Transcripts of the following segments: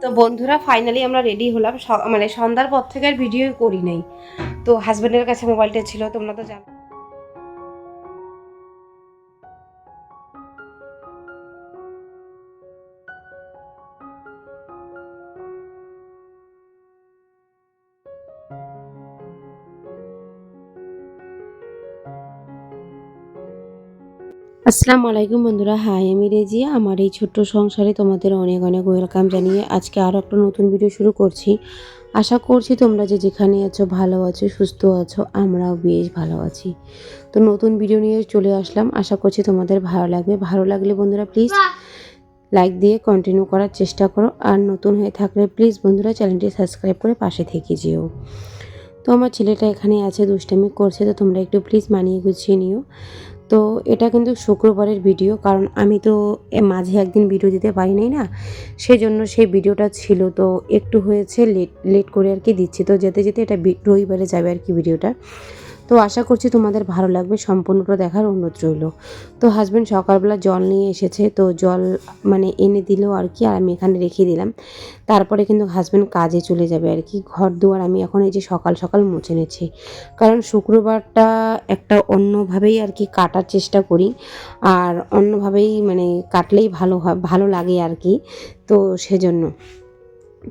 তো বন্ধুরা ফাইনালি আমরা রেডি হলাম। মানে সন্ধ্যার পর থেকে আর ভিডিও করি নাই। তো হাজব্যান্ডের কাছে মোবাইলটা ছিল, তোমরা তো জানো। আসসালামু আলাইকুম বন্ধুরা। হাই, আমি রেজিয়া। আমার এই ছোট্ট সংসারে তোমাদের অনেক অনেক ওয়েলকাম জানিয়ে আজকে আরও একটা নতুন ভিডিও শুরু করছি। আশা করছি তোমরা যে যেখানে আছো ভালো আছো, সুস্থ আছো, আমরাও বেশ ভালো আছি। তো নতুন ভিডিও নিয়ে চলে আসলাম। আশা করছি তোমাদের ভালো লাগবে। ভালো লাগলে বন্ধুরা প্লিজ লাইক দিয়ে কন্টিনিউ করার চেষ্টা করো। আর নতুন হয়ে থাকলে প্লিজ বন্ধুরা চ্যানেলটি সাবস্ক্রাইব করে পাশে থেকে যেও। তো আমার ছেলেটা এখানে আছে, দুষ্টামি করছে। তো তোমরা একটু প্লিজ মানিয়ে গুছিয়ে নিও। তো এটা কিন্তু শুক্রবারের ভিডিও, কারণ আমি তো মাঝে একদিন ভিডিও দিতে পারি নাই না সেই জন্য সেই ভিডিওটা ছিল। তো একটু হয়েছে লেট লেট করে আর কি দিচ্ছি। তো যেতে যেতে এটা রবিবারে যাবে আর কি ভিডিওটা। তো আশা করছি তোমাদের ভালো লাগবে। সম্পূর্ণটা দেখার অনুরোধ রইল। তো হাজব্যান্ড সকালবেলা জল নিয়ে এসেছে, তো জল মানে এনে দিল আর কি, আর আমি এখানে রেখে দিলাম। তারপরে কিন্তু হাজব্যান্ড কাজে চলে যাবে আর কি। ঘর দুয়ার আমি এখন এই যে সকাল সকাল মুছে নিচ্ছি। কারণ শুক্রবারটা একটা অন্যভাবেই আর কি কাটার চেষ্টা করি। আর অন্যভাবেই মানে কাটলেই ভালো হয়, ভালো লাগে আর কি। তো সেজন্য।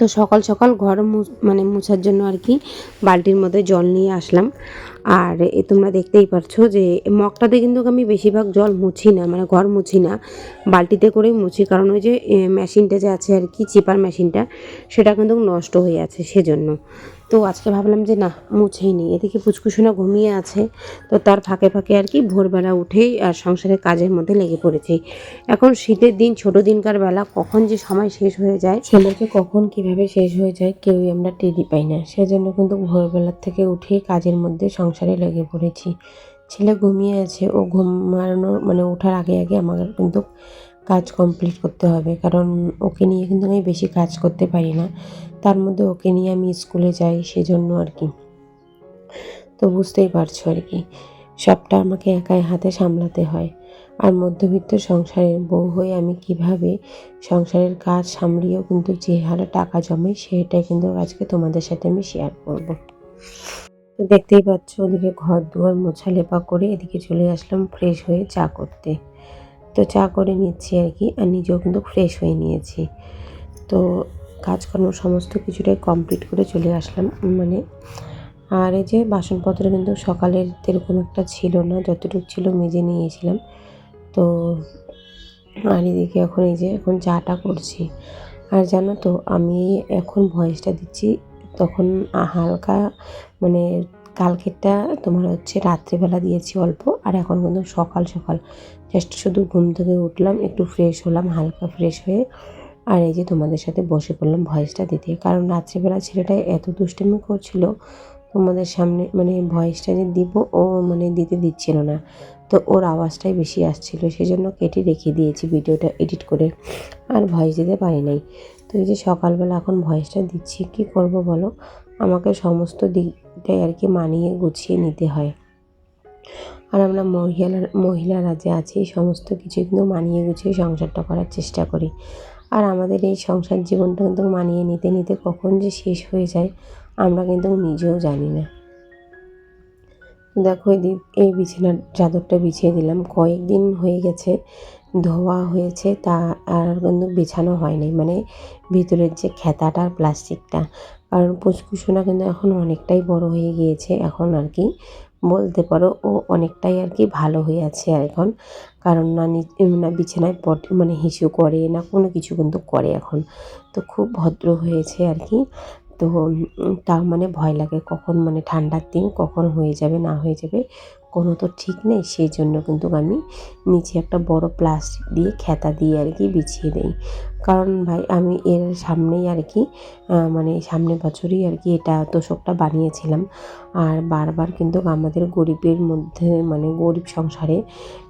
তো সকাল সকাল ঘর মানে মোছার জন্য আর কি বালতির মধ্যে জল নিয়ে আসলাম। আর এ তোমরা দেখতেই পারছ যে মগটাতে কিন্তু আমি বেশিরভাগ জল মুছি না মানে ঘর মুছি না, বালতিতে করেই মুছি। কারণ ওই যে মেশিনটা যে আছে আর কি, চিপার মেশিনটা, সেটা কিন্তু নষ্ট হয়ে আছে সেজন্য। তো আজকে ভাবলাম যে না, মুছেই নিই এদিকে পুচকুসোনা ঘুমিয়ে আছে, তো তার ফাঁকে ফাঁকে আর কি ভোরবেলা উঠেই আর সংসারের কাজের মধ্যে লেগে পড়েছি। এখন শীতের দিন, ছোট দিনকার বেলা, কখন যে সময় শেষ হয়ে যায়। ছেলেকে কখন কীভাবে শেষ হয়ে যায়, কেউই আমরা টেরি পাই না। সেজন্য কিন্তু ভোরবেলার থেকে উঠেই কাজের মধ্যে সংসারে লেগে পড়েছি। ছেলে ঘুমিয়ে আছে, ও ঘুমানোর মানে ওঠার আগে আগে আমার কিন্তু কাজ কমপ্লিট করতে হবে। কারণ ওকে নিয়ে কিন্তু আমি বেশি কাজ করতে পারি না। তার মধ্যে ওকে নিয়ে আমি স্কুলে যাই সেজন্য আর কি। তো বুঝতেই পারছ আর কি। সবটা আমাকে একাই হাতে সামলাতে হয়। আর মধ্যবিত্ত সংসারের বউ হয়ে আমি কীভাবে সংসারের কাজ সামলিয়েও কিন্তু যে হারে টাকা জমে সেটাই কিন্তু আজকে তোমাদের সাথে আমি শেয়ার করব। তো দেখতেই পাচ্ছ, ওদিকে ঘর দুয়ার মোছা লেপা করে এদিকে চলে আসলাম ফ্রেশ হয়ে চা করতে। তো চা করে নিচ্ছি আর কি, আর নিজেও কিন্তু ফ্রেশ হয়ে নিয়েছি। তো কাজকর্ম সমস্ত কিছুটাই কমপ্লিট করে চলে আসলাম মানে আর এই যে বাসনপত্র কিন্তু সকালের এরকম একটা ছিল না, যতটুকু ছিল মেজে নিয়েছিলাম। তো আর এদিকে এখন এই যে এখন চাটা করছি। আর জানো তো, আমি এখন ভয়েসটা দিচ্ছি, তখন হালকা মানে কালকেরটা তোমার হচ্ছে রাত্রিবেলা দিয়েছি অল্প, আর এখন কিন্তু সকাল সকাল। জাস্ট শুধু ঘুম থেকে উঠলাম, একটু ফ্রেশ হলাম, হালকা ফ্রেশ হয়ে আর এই যে তোমাদের সাথে বসে পড়লাম ভয়েসটা দিতে। কারণ রাত্রিবেলা ছেলেটা এত দুষ্টামি করছিল, তোমাদের সামনে মানে ভয়েসটা যে দিব ও মানে দিতে দিচ্ছিল না। তো ওর আওয়াজটাই বেশি আসছিল, সেজন্য কেটে রেখে দিয়েছি ভিডিওটা এডিট করে। আর ভয়েস দিতে পারি নাই। তো এই যে সকালবেলা এখন ভয়েসটা দিচ্ছি, কি করব বলো? আমাকে সমস্ত দিকটাই আর কি মানিয়ে গুছিয়ে নিতে হয়। আর আমরা মহিলা মহিলারা যে আছি সমস্ত কিছু কিন্তু মানিয়ে গুছিয়ে সংসারটা করার চেষ্টা করি। আর আমাদের এই সংসার জীবনটা কিন্তু মানিয়ে নিতে নিতে কখন যে শেষ হয়ে যায়, আমরা কিন্তু নিজেও জানি না। দেখো এই বিছানার চাদরটা বিছিয়ে দিলাম। কয়েকদিন হয়ে গেছে, ধোয়া হয়েছে, তা আর কিন্তু বিছানো হয়নি মানে ভিতরের যে খেতাটা আর প্লাস্টিকটা, কারণ পুচকুসোনা কিন্তু এখন অনেকটাই বড় হয়ে গিয়েছে। এখন আর কি বলতে পারো, ও অনেকটাই আর কি ভালো হয়ে আছে এখন। কারণ না নি- বিছানায় পট মানে হিসু করে, না কোনো কিছু কিন্তু করে এখন। তো খুব ভদ্র হয়েছে আর কি। তো তা মানে ভয় লাগে কখন মানে ঠান্ডার দিন কখন হয়ে যাবে, না হয়ে যাবে। কোনো তো ঠিক নেই, সেই জন্য কিন্তু আমি নিচে একটা বড় প্লাস্টিক দিয়ে খেতা দিয়ে আর কি বিছিয়ে দিই। কারণ ভাই, আমি এর সামনেই আর কি মানে সামনের বছরই আর কি এটা তোষকটা বানিয়েছিলাম। আর বারবার কিন্তু আমাদের গরিবের মধ্যে মানে গরিব সংসারে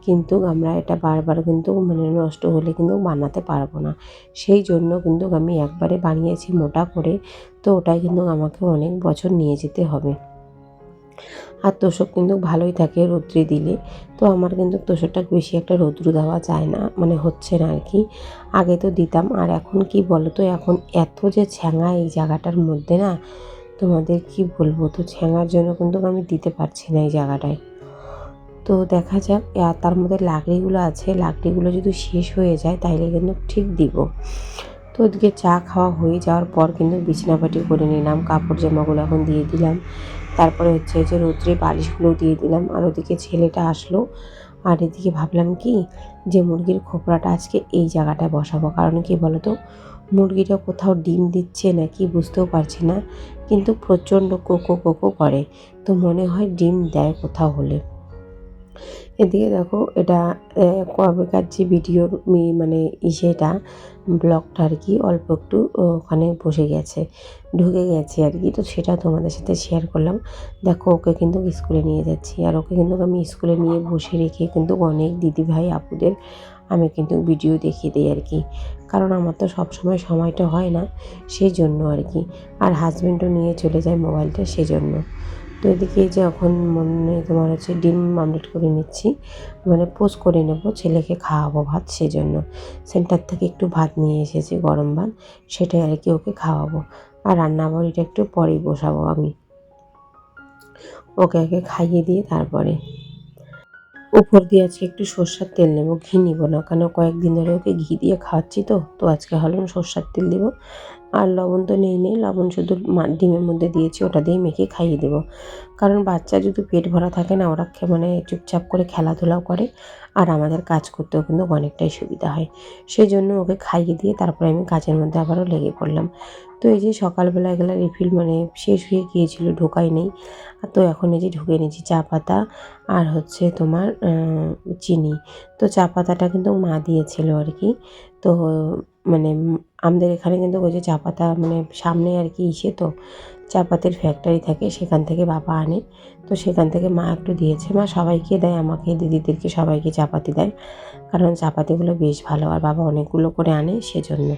কিন্তু আমরা এটা বারবার কিন্তু মানে নষ্ট হলে কিন্তু বানাতে পারব না। সেই জন্য কিন্তু আমি একবারে বানিয়েছি মোটা করে, তো ওটাই কিন্তু আমাকে অনেক বছর নিয়ে যেতে হবে। আর তোষক কিন্তু ভালোই থাকে রৌদ্রে দিলে। তো আমার কিন্তু তোষকটা বেশি একটা রৌদ্র দেওয়া যায় না মানে হচ্ছে না আর কি। আগে তো দিতাম, আর এখন কি বলো তো এখন এত যে ছ্যাঙা এই জায়গাটার মধ্যে না, তোমাদের কি বলব, তো ছ্যাঙার জন্য কিন্তু আমি দিতে পারছি না এই জায়গাটায়। তো দেখা যাক তার মধ্যে লাকড়িগুলো আছে, লাকড়িগুলো যদি শেষ হয়ে যায়, তাইলে কিন্তু ঠিক দিব। তো ওদিকে চা খাওয়া হয়ে যাওয়ার পর কিন্তু বিছানাপাটি করে নিলাম, কাপড় জামাগুলো এখন দিয়ে দিলাম। তারপরে হচ্ছে যে রৌদ্রে বালিশগুলো দিয়ে দিলাম, আর ওদিকে ছেলেটা আসলো। আর এদিকে ভাবলাম কি যে মুরগির খোপড়াটা আজকে এই জায়গাটায় বসাবো, কারণ কি বলতো, মুরগিটা কোথাও ডিম দিচ্ছে না কি বুঝতেও পারছি না, কিন্তু প্রচণ্ড কোকো কোকো করে। তো মনে হয় ডিম দেয় কোথাও হলে। এদিকে দেখো, এটা কবেকার যে ভিডিওর মানে ইসেটা, ব্লগটা আর কি, অল্প একটু ওখানে বসে গেছে, ঢুকে গেছে আর কি। তো সেটা তোমাদের সাথে শেয়ার করলাম। দেখো, ওকে কিন্তু স্কুলে নিয়ে যাচ্ছি। আর ওকে কিন্তু আমি স্কুলে নিয়ে বসে রেখে কিন্তু অনেক দিদিভাই আপুদের আমি কিন্তু ভিডিও দেখিয়ে দিই আর কি। কারণ আমার তো সব সময় সময়টা হয় না সেই জন্য আর কি। আর হাজব্যান্ডও নিয়ে চলে যায় মোবাইলটা সেজন্য। তো এদিকে যখন মনে তোমার হচ্ছে ডিম আমলেট করে নিচ্ছি। মানে পোস্ট করে নেব, ছেলেকে খাওয়াবো ভাত সেজন্য। সেন্টার থেকে একটু ভাত নিয়ে এসেছি, গরম ভাত। সেটাই আর কি ওকে খাওয়াবো। আর রান্না বাড়িটা একটু পরেই বসাবো আমি। ওকে আগে খাইয়ে দিয়ে তারপরে উপর দিয়ে আজকে একটু সর্ষার তেল নেব, ঘি নিব না। কেন কয়েকদিন ধরে ওকে ঘি দিয়ে খাওয়াচ্ছি তো তো আজকে হলাম সর্ষার তেল দিব। আর লবণ তো নেই নেই। লবণ শুধু ডিমের মধ্যে দিয়েছি, ওটা দিয়ে মেখে খাইয়ে দেবো। কারণ বাচ্চা যদি পেট ভরা থাকে না, ওরা মানে চুপচাপ করে খেলাধুলাও করে। আর আমাদের কাজ করতেও কিন্তু অনেকটাই সুবিধা হয়। সেই জন্য ওকে খাইয়ে দিয়ে তারপরে আমি কাজের মধ্যে আবারও লেগে পড়লাম। তো এই যে সকালবেলা এগুলো রিফিল মানে শেষ হয়ে গিয়েছিল, ঢোকাই নেই। আর তো এখন এই যে ঢুকে নিয়েছি চা পাতা আর হচ্ছে তোমার চিনি। তো চা পাতাটা কিন্তু মা দিয়েছিল আর কি। তো মানে আমাদের এখানে কিন্তু ওই যে চা পাতা মানে সামনে আর কি ইসে তো, চা পাতির ফ্যাক্টরি থাকে, সেখান থেকে বাবা আনে। তো সেখান থেকে মা একটু দিয়েছে, মা সবাইকে দেয়, আমাকে, দিদিদেরকে সবাইকে চাপাতি দেয়। কারণ চাপাতিগুলো বেশ ভালো, আর বাবা অনেকগুলো করে আনে সেজন্য।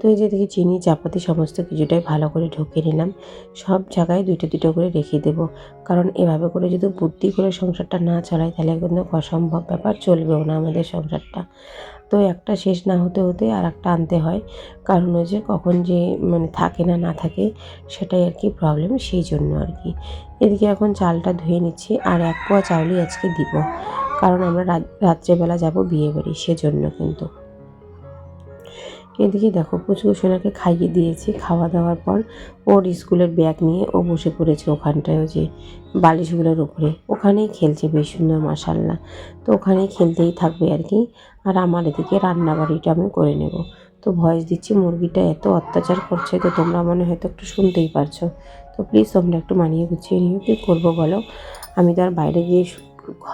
তো এই যে দেখি চিনি চাপাতি সমস্ত কিছুটাই ভালো করে ঢুকিয়ে নিলাম। সব জায়গায় দুটো দুটো করে রেখে দেব। কারণ এভাবে করে যদি বুদ্ধি করে সংসারটা না চলায় তাহলে কিন্তু অসম্ভব ব্যাপার, চলবেও না আমাদের সংসারটা। তো একটা শেষ না হতে হতে আর একটা আনতে হয়। কারণ ওই যে কখন যে মানে থাকে না না থাকে সেটাই আর কি প্রবলেম সেই জন্য আর কি। এদিকে এখন চালটা ধুয়ে নিচ্ছি আর এক পোয়া চাউলই আজকে দিব। কারণ আমরা রাত্রেবেলা যাব বিয়ে বাড়ি, সেজন্য কিন্তু। এদিকে দেখো, পুচকু সোনাকে খাইয়ে দিয়েছি খাওয়া দাওয়ার পর। ওর স্কুলের ব্যাগ নিয়ে ও বসে পড়েছে ওখানটায় যে বালিশগুলোর উপরে। ওখানেই খেলছে বেশ সুন্দর মাসাল্লাহ তো ওখানেই খেলতেই থাকবে আর কি। আর আমার এদিকে রান্না বাড়িটা আমি করে নেব। তো ভয়েস দিচ্ছি, মুরগিটা এত অত্যাচার করছে তো তোমরা মনে হয়তো একটু শুনতেই পারছ। তো প্লিজ তোমরা একটু মানিয়ে গুছিয়ে নিও, কী করব বলো? আমি তো আর বাইরে গিয়ে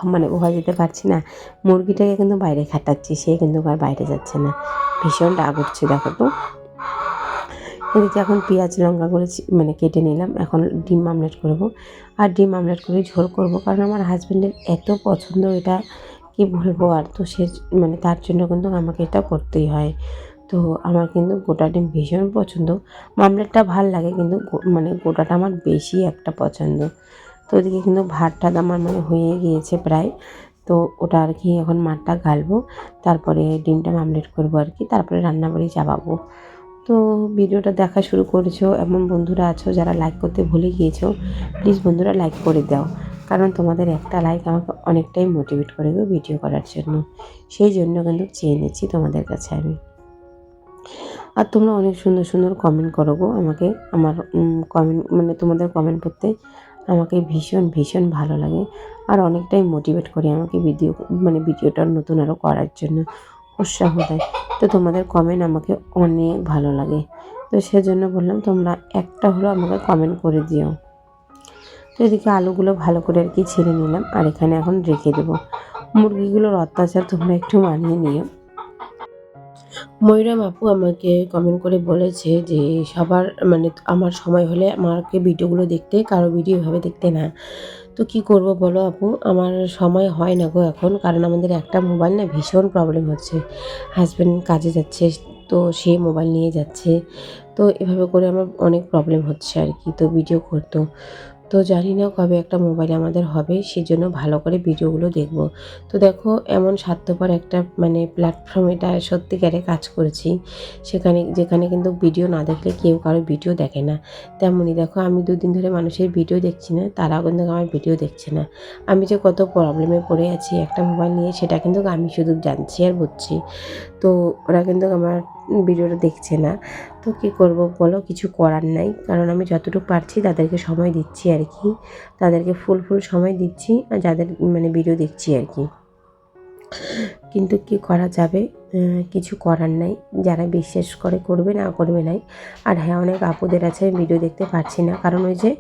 মানে ভয় যেতে পারছি না। মুরগিটাকে কিন্তু বাইরে খাটাচ্ছি, সে কিন্তু আর বাইরে যাচ্ছে না। ভীষণ রাগ উঠছে দেখো তো। এদিকে এখন পেঁয়াজ লঙ্কা করে মানে কেটে নিলাম, এখন ডিম আমলেট করব। আর ডিম আমলেট করে ঝোল করব, কারণ আমার হাজব্যান্ডের এত পছন্দ এটা, কি বলব আর, তো সে মানে তার জন্য কিন্তু আমাকে এটা করতেই হয়। তো আমার কিন্তু গোটা ডিম ভীষণ পছন্দ। মামলেটটা ভালো লাগে, কিন্তু মানে গোটাটা আমার বেশি একটা পছন্দ। তো ওদিকে কিন্তু ভাতটা আমার মানে হয়ে গিয়েছে প্রায়। তো ওটা আর কি এখন মাঠটা গালবো, তারপরে ডিমটা মামলেট করব আর কি, তারপরে রান্না রান্নাবাড়ি চাপাবো। তো ভিডিওটা দেখা শুরু করেছ, এমন বন্ধুরা আছো যারা লাইক করতে ভুলে গিয়েছো প্লিজ বন্ধুরা লাইক করে দাও। কারণ তোমাদের একটা লাইক আমাকে অনেকটাই মোটিভেট করে গো ভিডিও করার জন্য। সেই জন্য কিন্তু চেয়ে নিচ্ছি তোমাদের কাছে আমি। আর তোমরা অনেক সুন্দর সুন্দর কমেন্ট করো গো আমাকে, আমার কমেন্ট মানে তোমাদের কমেন্ট করতে আমাকে ভীষণ ভীষণ ভালো লাগে। আর অনেকটাই মোটিভেট করে আমাকে ভিডিও মানে ভিডিওটা নতুন আরও করার জন্য উৎসাহ দেয়। তো তোমাদের কমেন্ট আমাকে অনেক ভালো লাগে। তো সেজন্য বললাম, তোমরা একটা হলো আমাকে কমেন্ট করে দিও। তো এদিকে আলুগুলো ভালো করে আর কি ছেড়ে নিলাম, আর এখানে এখন রেখে দেবো। মুরগিগুলোর অত্যাচার তোমরা একটু মানিয়ে নিও। ময়ূরাম আপু আমাকে কমেন্ট করে বলেছে যে, সবার মানে আমার সময় হলে আমাকে ভিডিওগুলো দেখতে, কারও ভিডিও এভাবে দেখতে না। তো কি করব বলো আপু? আমার সময় হয় না গো এখন, কারণ আমাদের একটা মোবাইল না ভীষণ প্রবলেম হচ্ছে। হাজব্যান্ড কাজে যাচ্ছে, তো সে মোবাইল নিয়ে যাচ্ছে। তো এভাবে করে আমার অনেক প্রবলেম হচ্ছে আর কি, তো ভিডিও করতো। তো জানি না কবে একটা মোবাইল আমাদের হবে সেই জন্য ভালো করে ভিডিওগুলো দেখব। তো দেখো, এমন স্বার্থপর একটা মানে প্ল্যাটফর্ম এটা সত্যিকারে কাজ করেছি। সেখানে, যেখানে কিন্তু ভিডিও না দেখলে কেউ কারও ভিডিও দেখে না। তেমনই দেখো, আমি দুদিন ধরে মানুষের ভিডিও দেখছি না, তারাও কিন্তু আমার ভিডিও দেখছে না। আমি যে কত প্রবলেমে পড়ে আছি একটা মোবাইল নিয়ে, সেটা কিন্তু আমি শুধু জানছি আর বুঝছি। তো ওরা কিন্তু আমার ভিডিওটা দেখছে না। তো কী করব বলো? কিছু করার নাই। কারণ আমি যতটুকু পারছি তাদেরকে সময় দিচ্ছি আর কি। তাদেরকে ফুল ফুল সময় দিচ্ছি আর যাদের মানে ভিডিও দেখছি আর কি। কিন্তু কি করা যাবে? কিছু করার নাই। যারা বিশ্বাস করে করবে, না করবে নাই। আর হ্যাঁ অনেক আপুদের আছে, ভিডিও দেখতে পারছি না। কারণ ওই যে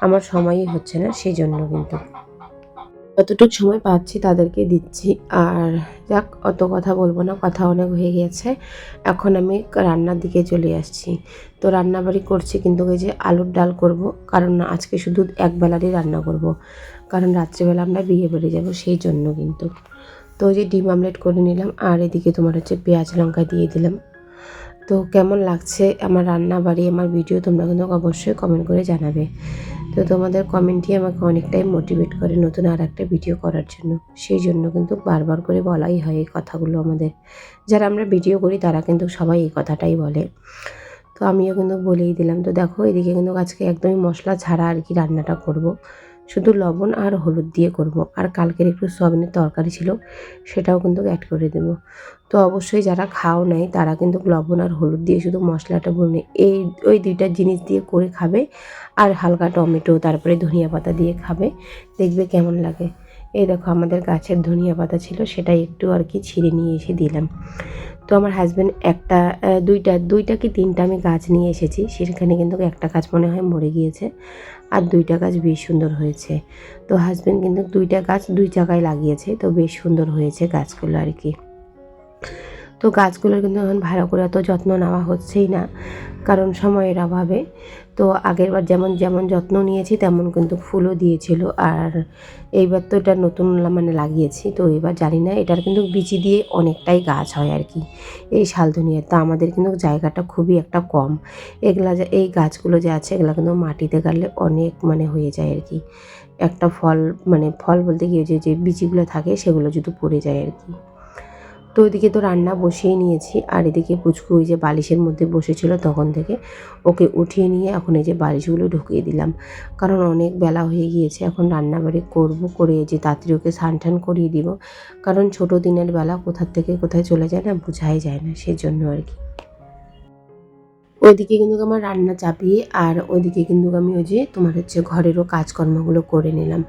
আমার সময়ই হচ্ছে না সেই জন্য কিন্তু। যতটুকু সময় পাচ্ছি তাদেরকে দিচ্ছি। আর যাক, অত কথা বলব না, কথা অনেক হয়ে গেছে এখন আমি রান্নার দিকে চলে আসছি। তো রান্নাবাড়ি করছি কিন্তু ওই যে আলুর ডাল করব, কারণ আজকে শুধু এক বেলারই রান্না করব। কারণ রাত্রিবেলা আমরা বিয়ে বেড়ে যাব, সেই জন্য কিন্তু। তো ওই যে ডিম আমলেট করে নিলাম, আর এদিকে তোমার হচ্ছে পেঁয়াজ লঙ্কা দিয়ে দিলাম। তো কেমন লাগছে আমার রান্না বাড়ি আমার ভিডিও তোমরা কিন্তু অবশ্যই কমেন্ট করে জানাবে। তো তোমাদের কমেন্টই আমাকে অনেকটাই মোটিভেট করে নতুন আর একটা ভিডিও করার জন্য। সেই জন্য কিন্তু বারবার করে বলাই হয় এই কথাগুলো আমাদের। যারা আমরা ভিডিও করি, তারা কিন্তু সবাই এই কথাটাই বলে। তো আমিও কিন্তু বলেই দিলাম। তো দেখো, এদিকে কিন্তু আজকে একদমই মশলা ছাড়া আর কি রান্নাটা করব। শুধু লবণ আর হলুদ দিয়ে করব। আর কালকের একটু সয়াবিনের তরকারি ছিল, সেটাও কিন্তু অ্যাড করে দেবো। তো অবশ্যই যারা খাও নাই, তারা কিন্তু লবণ আর হলুদ দিয়ে শুধু মশলাটা বলুন এই, ওই দুইটা জিনিস দিয়ে করে খাবে। আর হালকা টমেটো, তারপরে ধনিয়া পাতা দিয়ে খাবে। দেখবে কেমন লাগে। এই দেখো আমাদের গাছের ধনিয়া পাতা ছিল সেটা একটু আর কি ছিঁড়ে নিয়ে এসে দিলাম। তো আমার হাজব্যান্ড একটা দুইটা দুইটা কি তিনটা আমি গাছ নিয়ে এসেছি, সেখানে কিন্তু একটা গাছ মনে হয় মরে গিয়েছে আর দুইটা গাছ বেশ সুন্দর হয়েছে। তো হাজব্যান্ড কিন্তু দুইটা গাছ দুই জায়গায় লাগিয়েছে, তো বেশ সুন্দর হয়েছে গাছগুলো আর কি। তো গাছগুলোর কিন্তু এখন ভালো করে অত যত্ন নেওয়া হচ্ছেই না, কারণ সময়ের অভাবে। তো আগেরবার যেমন যেমন যত্ন নিয়েছি, তেমন কিন্তু ফুলও দিয়েছিল। আর এইবার তো এটা নতুন মানে লাগিয়েছি, তো এবার জানি না, এটার কিন্তু বিচি দিয়ে অনেকটাই গাছ হয় আর কি। এই শালদুনিয়ার তো আমাদের কিন্তু জায়গাটা খুবই একটা কম। এগুলা এই গাছগুলো যে আছে, এগুলো কিন্তু মাটিতে গাড়লে অনেক মানে হয়ে যায় আর কি। একটা ফল মানে ফল বলতে গিয়ে যে বিচিগুলো থাকে, সেগুলো যদি পড়ে যায় আর কি। তো ওইদিকে তো রান্না বসিয়ে নিয়েছি, আর এদিকে পুচকু ওই যে বালিশের মধ্যে বসেছিল তখন থেকে। ওকে উঠিয়ে নিয়ে এখন এই যে বালিশগুলো ঢুকিয়ে দিলাম। কারণ অনেক বেলা হয়ে গিয়েছে, এখন রান্নাবাড়ি করব করে যে তাড়াতাড়ি ওকে স্নান টান করিয়ে দিব। কারণ ছোট দিনের বেলা কোথার থেকে কোথায় চলে যায় না, বোঝাই যায় না, সেজন্য আর কি। ওইদিকে কিন্তু আমার রান্না চাপিয়ে আর ওইদিকে কিন্তু আমি ওই যে তোমার হচ্ছে ঘরেরও কাজকর্মগুলো করে নিলাম।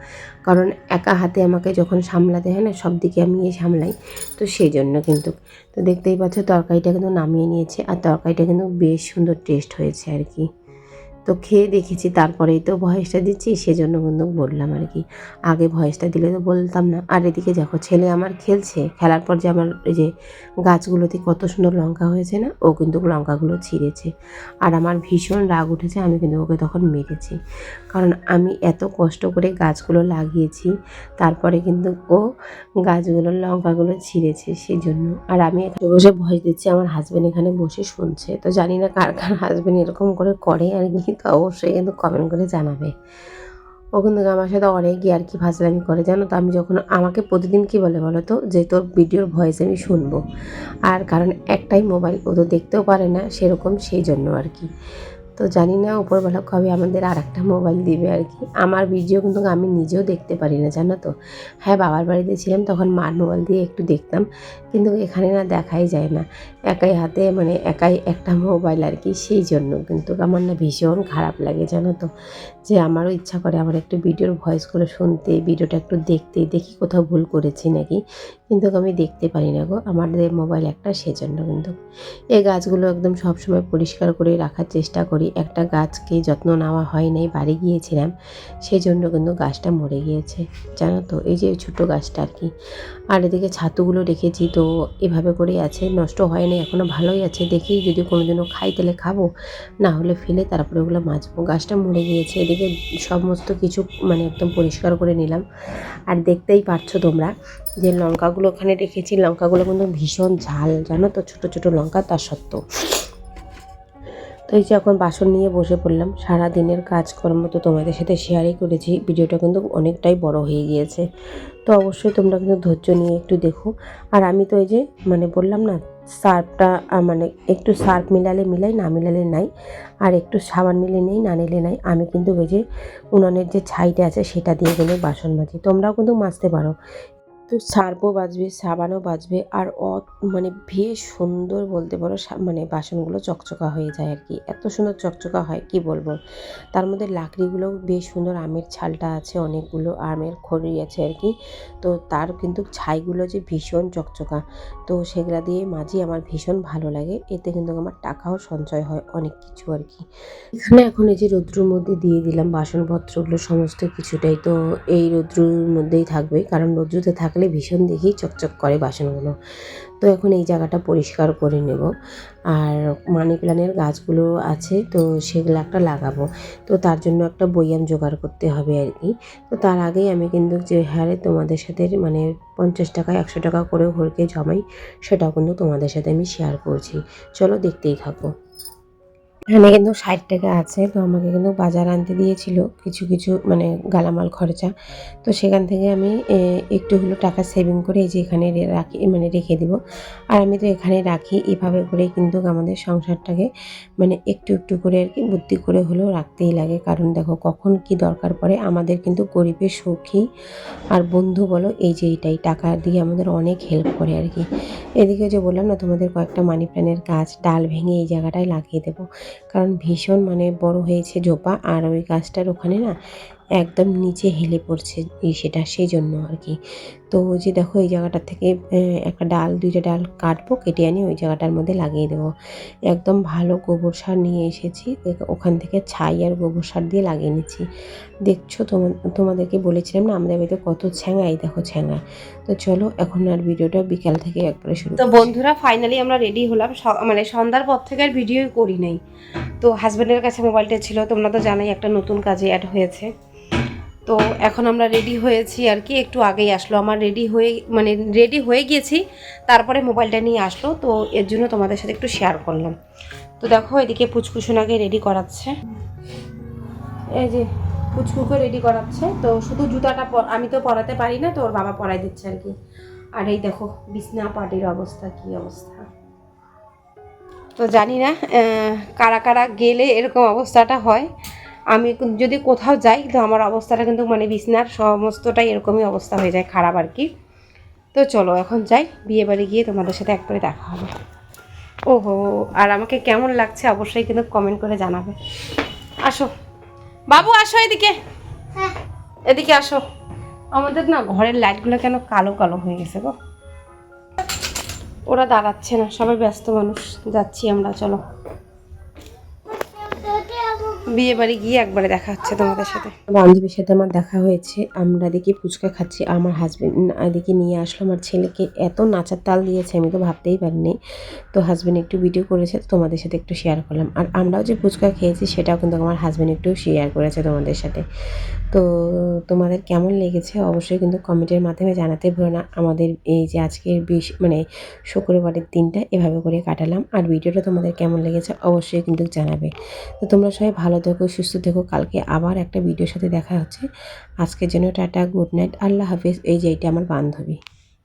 কারণ একা হাতে আমাকে যখন সামলাতে হয় না, সব দিকে আমি এ সামলাই। তো সেই জন্য কিন্তু। তো দেখতেই পাচ্ছ, তরকারিটা কিন্তু নামিয়ে নিয়েছে আর তরকারিটা কিন্তু বেশ সুন্দর টেস্ট হয়েছে আর কি। তো খেয়ে দেখেছি, তারপরেই তো ভয়েসটা দিচ্ছি, সেজন্য কিন্তু বললাম আর কি। আগে ভয়েসটা দিলে তো বলতাম না। আর এদিকে দেখো, ছেলে আমার খেলছে, খেলার পর যে আমার এই যে গাছগুলোতে কত সুন্দর লঙ্কা হয়েছে না, ও কিন্তু লঙ্কাগুলো ছিঁড়েছে। আর আমার ভীষণ রাগ উঠেছে, আমি কিন্তু ওকে তখন মেরেছি। কারণ আমি এত কষ্ট করে গাছগুলো লাগিয়েছি, তারপরে কিন্তু ও গাছগুলোর লঙ্কাগুলো ছিঁড়েছে সেই জন্য আর আমি বসে ভয় দিচ্ছি, আমার হাজব্যান্ড এখানে বসে শুনছে। তো জানি না কার কার হাজব্যান্ড এরকম করে করে আর কি। তো অবশ্যই কিন্তু কমেন্ট করে জানাবে। ও কিন্তু আমার সাথে অনেক আর কি ফাজলামি করে, জানো তো? আমি যখন আমাকে প্রতিদিন কি বলে বলো তো? যে তোর ভিডিওর ভয়েস আমি শুনব। আর কারণ একটাই মোবাইল ও তো দেখতেও পারে না, সেরকম সেই জন্য আর কি। তো জানি না উপরবেলা কবে আমাদের আর একটা মোবাইল দিবে আর কি। আমার ভিডিও কিন্তু আমি নিজেও দেখতে পারি না, জানো তো। হ্যাঁ বাবার বাড়িতে ছিলাম, তখন মার মোবাইল দিয়ে একটু দেখতাম, কিন্তু এখানে না দেখাই যায় না। একাই হাতে মানে একাই একটা মোবাইল আর কি, সেই জন্য। কিন্তু আমার না ভীষণ খারাপ লাগে, জানো তো। যে আমারও ইচ্ছা করে আমার একটু ভিডিওর ভয়েসগুলো শুনতে, ভিডিওটা একটু দেখতে, দেখি কোথাও ভুল করেছি নাকি। কিন্তু আমি দেখতে পারি না গো, আমাদের মোবাইল একটা, সেজন্য কিন্তু। এই গাছগুলো একদম সবসময় পরিষ্কার করে রাখার চেষ্টা করি। একটা গাছকে যত্ন নেওয়া হয় নাই, বাড়ি গিয়েছিলাম সেই জন্য কিন্তু গাছটা মরে গিয়েছে। জানো তো, এই যে ছোটো গাছটা আর কি। আর এদিকে ছাতুগুলো রেখেছি, তো এভাবে করেই আছে, নষ্ট হয় হয়নি এখনও ভালোই আছে। দেখি যদি কোনোদিনও খাই তাহলে খাব, না হলে ফেলে তারপরে ওগুলো মাজবো। গাছটা মরে গিয়েছে, এদিকে সমস্ত কিছু মানে একদম পরিষ্কার করে নিলাম। আর দেখতেই পারছ তোমরা যে লঙ্কাগুলো ওখানে রেখেছি, লঙ্কাগুলো কিন্তু ভীষণ ঝাল, জানো তো? ছোটো ছোটো লঙ্কা, তা সত্ত্বেও। তো এই যে এখন বাসন নিয়ে বসে পড়লাম সারা দিনের কাজকর্ম তো তোমাদের সাথে শেয়ারই করেছি, ভিডিওটা কিন্তু অনেকটাই বড় হয়ে গিয়েছে। তো অবশ্যই তোমরা কিন্তু ধৈর্য নিয়ে একটু দেখো। আর আমি তো এই যে মানে বললাম না, সার্ফটা মানে একটু সার্ফ মিলালে মিলাই, না মিলালে নাই, আর একটু সাবান নিলে নেই, না নিলে নাই, আমি কিন্তু ওই যে উনানের যে ছাইটা আছে, সেটা দিয়ে কিন্তু বাসন মাজি। তোমরাও কিন্তু মাজতে পারো। তো সার্ফও বাজবে, সাবানও বাজবে আর অ মানে বেশ সুন্দর বলতে পারো মানে বাসনগুলো চকচকা হয়ে যায় আর কি। এত সুন্দর চকচকা হয়, কি বলব? তার মধ্যে লাকড়িগুলোও বেশ সুন্দর, আমের ছালটা আছে অনেকগুলো, আমের খড়ি আছে আর কি। তো তার কিন্তু ছাইগুলো যে ভীষণ চকচকা, তো সেগুলা দিয়ে মাঝি আমার ভীষণ ভালো লাগে। এতে কিন্তু আমার টাকাও সঞ্চয় হয় অনেক কিছু আর কি। এখানে এখন এই যে রৌদ্রুর মধ্যে দিয়ে দিলাম বাসনপত্রগুলো, সমস্ত কিছুটাই। তো এই রৌদ্রুর মধ্যেই থাকবে, কারণ রৌদ্রতে রৌদ্রুতে থাকলে ভীষণ দেখি চকচক করে বাসনগুলো। তো এখন এই জায়গাটা পরিষ্কার করে নেব। আর মানি প্ল্যানের গাছগুলো আছে, তো সেগুলো একটা লাগাবো। তো তার জন্য একটা বইয়াম জোগাড় করতে হবে আর কি। তো তার আগেই আমি কিন্তু যে হারে তোমাদের সাথে মানে পঞ্চাশ টাকা, একশো টাকা করেও ঘরকে জমাই, সেটাও কিন্তু তোমাদের সাথে আমি শেয়ার করছি। চলো দেখতেই থাকো। এখানে কিন্তু ষাট টাকা আছে, তো আমাকে কিন্তু বাজার আনতে দিয়েছিল কিছু কিছু মানে গালামাল খরচা। তো সেখান থেকে আমি একটু হলো টাকা সেভিং করে এই যে এখানে রাখি মানে রেখে দিব। আর আমি তো এখানে রাখি, এভাবে করে কিন্তু আমাদের সংসারটাকে মানে একটু একটু করে আর কি বুদ্ধি করে হলেও রাখতেই লাগে। কারণ দেখো কখন কি দরকার পড়ে, আমাদের কিন্তু গরিবের সখী। আর বন্ধু বলো, এই যে এইটাই, টাকা দিয়ে আমাদের অনেক হেল্প করে আর কি। এদিকে যে বললাম না, তোমাদের কয়েকটা মানি প্ল্যানের গাছ, ডাল ভেঙে এই জায়গাটায় লাগিয়ে দেবো। কারণ ভীষণ মানে বড় হয়েছে ঝোপা আর ওই গাছটার ওখানে না একদম নিচে হেলে পড়ছে এই সেটা সেই জন্য আর কি। তো ওই যে দেখো এই জায়গাটা থেকে একটা ডাল দুইটা ডাল কাটবো কেটে আনি ওই জায়গাটার মধ্যে লাগিয়ে দেবো। একদম ভালো গোবর সার নিয়ে এসেছি ওখান থেকে ছাই আর গোবর সার দিয়ে লাগিয়ে নিচ্ছি। দেখছ তোমা তোমাদেরকে বলেছিলাম না আমাদের বাড়িতে কত ছ্যাঙা এই দেখো ছ্যাঙা। তো চলো এখন আর ভিডিওটা বিকাল থেকে একবারে শুরু তো বন্ধুরা ফাইনালি আমরা রেডি হলাম মানে সন্ধ্যার পর থেকে আর ভিডিও করি নাই। তো হাজব্যান্ডের কাছে মোবাইলটা ছিল তোমরা তো জানাই একটা নতুন কাজে অ্যাড হয়েছে। তো এখন আমরা রেডি হয়েছি আর কি, একটু আগেই আসলো। আমার রেডি হয়ে মানে রেডি হয়ে গিয়েছি, তারপরে মোবাইলটা নিয়ে আসলো, তো এর জন্য তোমাদের সাথে একটু শেয়ার করলাম। তো দেখো, এদিকে পুচকুসোনাকে রেডি করাচ্ছে। এই যে পুচকুকে রেডি করাচ্ছে, তো শুধু জুতাটা আমি তো পরাতে পারি না, তো ওর বাবা পরাই দিচ্ছে আর কি। আর এই দেখো, বিছনা পাটির অবস্থা, কি অবস্থা। তো জানি না কারা কারা গেলে এরকম অবস্থাটা হয়। আমি যদি কোথাও যাই তো আমার অবস্থাটা কিন্তু মানে বিছনার সমস্তটাই এরকমই অবস্থা হয়ে যায় খারাপ আর কি। তো চলো এখন যাই বিয়ে বাড়ি গিয়ে তোমাদের সাথে একবারে দেখা হবে। ওহো আর আমাকে কেমন লাগছে অবশ্যই কিন্তু কমেন্ট করে জানাবে। আসো। বাবু আসো এদিকে। এদিকে আসো। আমাদের না ঘরের লাইটগুলো কেন কালো কালো হয়ে গেছে গো। ওরা দাঁড়াচ্ছে না সবাই ব্যস্ত মানুষ। যাচ্ছি আমরা চলো। বিয়ে বাড়ি গিয়ে একবারে দেখা হচ্ছে তোমাদের সাথে। বান্ধবীর সাথে আমার দেখা হয়েছে, আমরা এদিকে ফুচকা খাচ্ছি, আমার হাজবেন্ড এদিকে নিয়ে আসলো আমার ছেলেকে, এত নাচার তাল দিয়েছে, আমি তো ভাবতেই পারিনি। তো হাজবেন্ড একটু ভিডিও করেছে তোমাদের সাথে একটু শেয়ার করলাম। আর আমরাও যে ফুচকা খেয়েছি, সেটাও কিন্তু আমার হাজবেন্ড একটু শেয়ার করেছে তোমাদের সাথে। তো তোমাদের কেমন লেগেছে, অবশ্যই কিন্তু কমেন্টের মাধ্যমে জানাতে ভুলো না। আমাদের এই যে আজকের বিশ মানে শুক্রবারের দিনটা এভাবে করে কাটালাম। আর ভিডিওটা তোমাদের কেমন লেগেছে, অবশ্যই কিন্তু জানাবে। তো তোমরা সবাই ভালো থেকো, সুস্থ থেকো। কালকে আবার একটা ভিডিওর সাথে দেখা হচ্ছে। আজকের জন্য টাটা গুড নাইট আল্লাহ হাফিজ। এই যে, এইটা আমার বান্ধবী।